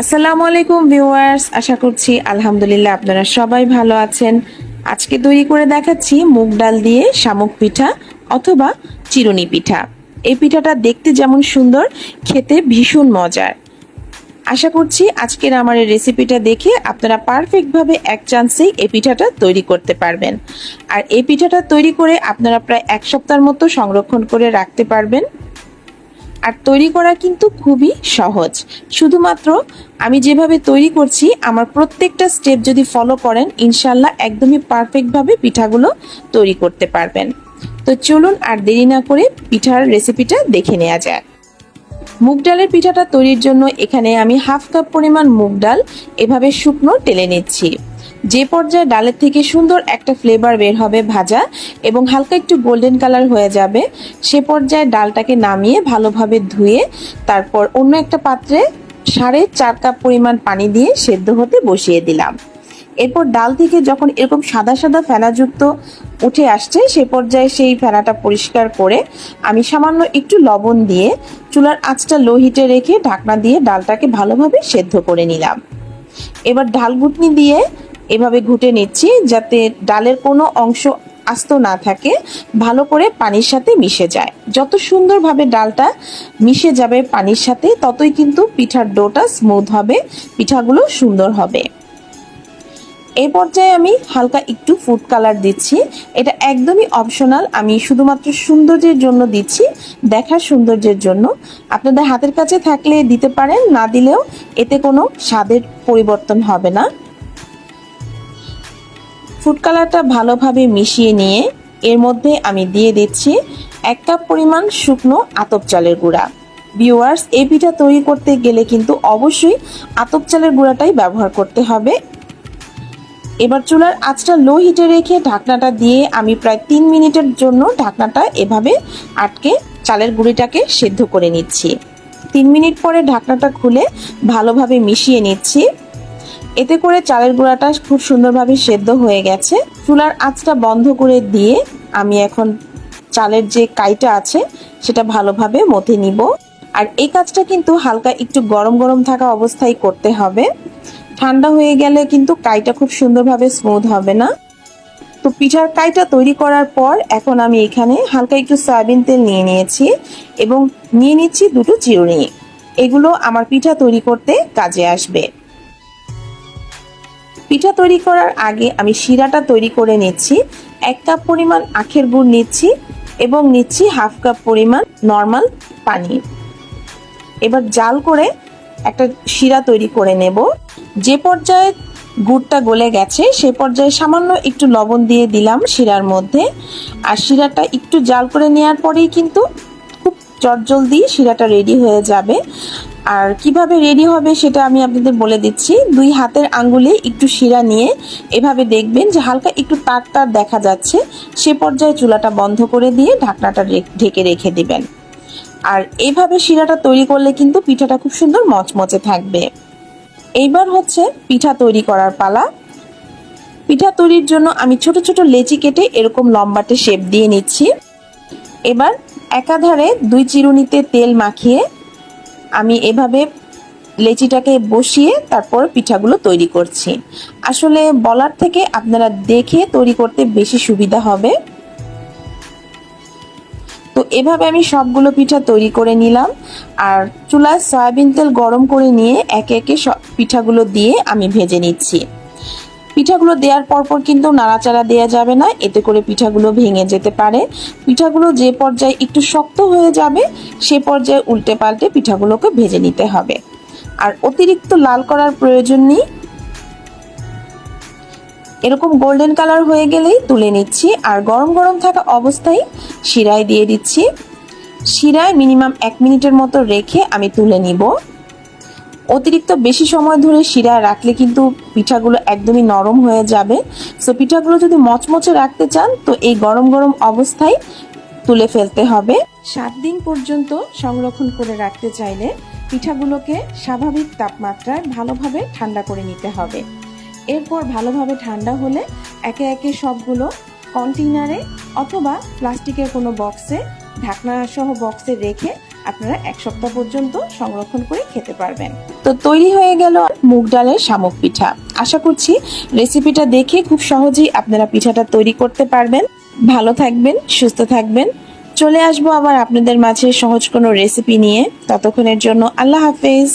আসসালামু আলাইকুম ভিউয়ার্স, আশা করছি আলহামদুলিল্লাহ আপনারা সবাই ভালো আছেন। আজকে তৈরি করে দেখাচ্ছি মুগ ডাল দিয়ে শামুক পিঠা অথবা চিরুনি পিঠা। এই পিঠাটা দেখতে যেমন সুন্দর, খেতে ভীষণ মজার। আশা করছি আজকের আমার এই রেসিপিটা দেখে আপনারা পারফেক্টভাবে এক চান্সেই এই পিঠাটা তৈরি করতে পারবেন। আর এই পিঠাটা তৈরি করে আপনারা প্রায় এক সপ্তাহের মতো সংরক্ষণ করে রাখতে পারবেন। আর তৈরি করা কিন্তু খুবই সহজ। শুধুমাত্র আমি যেভাবে তৈরি করছি, আমার প্রত্যেকটা স্টেপ যদি ফলো করেন ইনশাল্লাহ একদমই পারফেক্টভাবে পিঠাগুলো তৈরি করতে পারবেন। তো চলুন আর দেরি না করে পিঠার রেসিপিটা দেখে নেওয়া যাক। মুগ ডালের পিঠাটা তৈরির জন্য এখানে আমি হাফ কাপ পরিমাণ মুগ ডাল এভাবে শুকনো টেলে নিচ্ছি। যে পর্যায়ে ডালের থেকে সুন্দর একটা ফ্লেভার বের হবে ভাজা এবং হালকা একটু গোল্ডেন কালার হয়ে যাবে, সে পর্যায়ে ডালটাকে নামিয়ে ভালোভাবে ধুয়ে তারপর অন্য একটা পাত্রে সাড়ে চার কাপ পরিমাণ পানি দিয়ে সেদ্ধ হতে বসিয়ে দিলাম। এরপর ডাল থেকে যখন এরকম সাদা সাদা ফেনাযুক্ত উঠে আসছে, সে পর্যায়ে সেই ফেনাটা পরিষ্কার করে আমি সামান্য একটু লবণ দিয়ে চুলার আঁচটা লো হিটে রেখে ঢাকনা দিয়ে ডালটাকে ভালোভাবে সেদ্ধ করে নিলাম। এবার ঢাল ঘুটনি দিয়ে এভাবে ঘুটে নিচ্ছি যাতে ডালের কোনো অংশ আস্ত না থাকে, ভালো করে পানির সাথে মিশে যায়। যত সুন্দরভাবে ডালটা মিশে যাবে পানির সাথে, ততই কিন্তু পিঠার ডোটা স্মুথ হবে, পিঠাগুলো সুন্দর হবে। এই পর্যায়ে আমি হালকা একটু ফুড কালার দিচ্ছি। এটা একদমই অপশনাল আমি শুধুমাত্র সৌন্দর্যের জন্য দিচ্ছি, দেখার সৌন্দর্যের জন্য। আপনাদের হাতের কাছে থাকলে দিতে পারেন, না দিলেও এতে কোনো স্বাদের পরিবর্তন হবে না। ফুড কালারটা ভালোভাবে মিশিয়ে নিয়ে এর মধ্যে আমি দিয়ে দিচ্ছি এক কাপ পরিমাণ শুকনো আতপ চালের গুঁড়া। ভিউয়ার্স এই পিঠা তৈরি করতে গেলে কিন্তু অবশ্যই আতপ চালের গুঁড়াটাই ব্যবহার করতে হবে। এবার চুলার আঁচটা লো হিটে রেখে ঢাকনাটা দিয়ে আমি প্রায় তিন মিনিটের জন্য ঢাকনাটা এভাবে আটকে চালের গুঁড়িটাকে সেদ্ধ করে নিচ্ছি। তিন মিনিট পরে ঢাকনাটা খুলে ভালোভাবে মিশিয়ে নিচ্ছি। এতে করে চালের গুঁড়াটা খুব সুন্দরভাবে সেদ্ধ হয়ে গেছে। চুলার আঁচটা বন্ধ করে দিয়ে আমি এখন চালের যে কাইটা আছে, সেটা ভালোভাবে মথে নিব। আর এই কাজটা কিন্তু হালকা একটু গরম গরম থাকা অবস্থায় করতে হবে। ঠান্ডা হয়ে গেলে কিন্তু কাইটা খুব সুন্দরভাবে স্মুথ হবে না। তো পিঠার কাইটা তৈরি করার পর এখন আমি এখানে হালকা একটু সয়াবিন তেল নিয়ে নিয়েছি এবং নিয়ে নিচ্ছি দুটো চিরুনি। এগুলো আমার পিঠা তৈরি করতে কাজে আসবে। পিঠা তৈরি করার আগে আমি শিরাটা তৈরি করে নিচ্ছি। এক কাপ পরিমাণ আখের গুড় নিচ্ছি এবং নিচ্ছি হাফ কাপ পরিমাণ নর্মাল পানি। এবার জাল করে একটা শিরা তৈরি করে নেব। যে পর্যায়ে গুড়টা গলে গেছে, সে পর্যায়ে সামান্য একটু লবণ দিয়ে দিলাম শিরার মধ্যে। আর শিরাটা একটু জাল করে নেওয়ার পরেই কিন্তু খুব চটজলদি শিরাটা রেডি হয়ে যাবে। আর কীভাবে রেডি হবে সেটা আমি আপনাদের বলে দিচ্ছি। দুই হাতের আঙ্গুলে একটু শিরা নিয়ে এভাবে দেখবেন যে হালকা একটু তার তার দেখা যাচ্ছে। সে পর্যায়ে চুলাটা বন্ধ করে দিয়ে ঢাকনাটা ঢেকে রেখে দিবেন। আর এইভাবে শিরাটা তৈরি করলে কিন্তু পিঠাটা খুব সুন্দর মচমচে থাকবে। এইবার হচ্ছে পিঠা তৈরি করার পালা। পিঠা তৈরির জন্য আমি ছোট ছোট লেচি কেটে এরকম লম্বাটে শেপ দিয়ে নিচ্ছি। এবার একাধারে দুই চিরুনিতে তেল মাখিয়ে আমি এভাবে লেচিটাকে বসিয়ে তারপর পিঠাগুলো তৈরি করছি। আসলে বলার থেকে আপনারা দেখে তৈরি করতে বেশি সুবিধা হবে। তো এভাবে আমি সবগুলো পিঠা তৈরি করে নিলাম। আর চুলায় সয়াবিন তেল গরম করে নিয়ে একে একে সব পিঠাগুলো দিয়ে আমি ভেজে নিচ্ছি। পিঠাগুলো দেওয়ার পরপর কিন্তু নাড়াচাড়া দেওয়া যাবে না, এতে করে পিঠাগুলো ভেঙে যেতে পারে। পিঠাগুলো যে পর্যায়ে একটু শক্ত হয়ে যাবে, সে পর্যায়ে উল্টে পাল্টে পিঠাগুলোকে ভেজে নিতে হবে। আর অতিরিক্ত লাল করার প্রয়োজন নেই। এরকম গোল্ডেন কালার হয়ে গেলেই তুলে নিচ্ছি। আর গরম গরম থাকা অবস্থায় শিরায় দিয়ে দিচ্ছি। শিরায় মিনিমাম এক মিনিটের মতো রেখে আমি তুলে নিব। অতিরিক্ত বেশি সময় ধরে শিরা রাখলে কিন্তু পিঠাগুলো একদমই নরম হয়ে যাবে। সো পিঠাগুলো যদি মচমচে রাখতে চান, তো এই গরম গরম অবস্থায় তুলে ফেলতে হবে। সাত দিন পর্যন্ত সংরক্ষণ করে রাখতে চাইলে পিঠাগুলোকে স্বাভাবিক তাপমাত্রায় ভালোভাবে ঠান্ডা করে নিতে হবে। এরপর ভালোভাবে ঠান্ডা হলে একে একে সবগুলো কন্টেইনারে অথবা প্লাস্টিকের কোনো বক্সে, ঢাকনা সহ বক্সে রেখে আপনারা এক সপ্তাহ পর্যন্ত সংরক্ষণ করে খেতে পারবেন। তো তৈরি হয়ে গেল মুগ ডালের শামুক পিঠা। আশা করছি রেসিপিটা দেখে খুব সহজেই আপনারা পিঠাটা তৈরি করতে পারবেন। ভালো থাকবেন, সুস্থ থাকবেন। চলে আসব আবার আপনাদের মাঝে সহজ কোনো রেসিপি নিয়ে। ততক্ষণের জন্য আল্লাহ হাফেজ।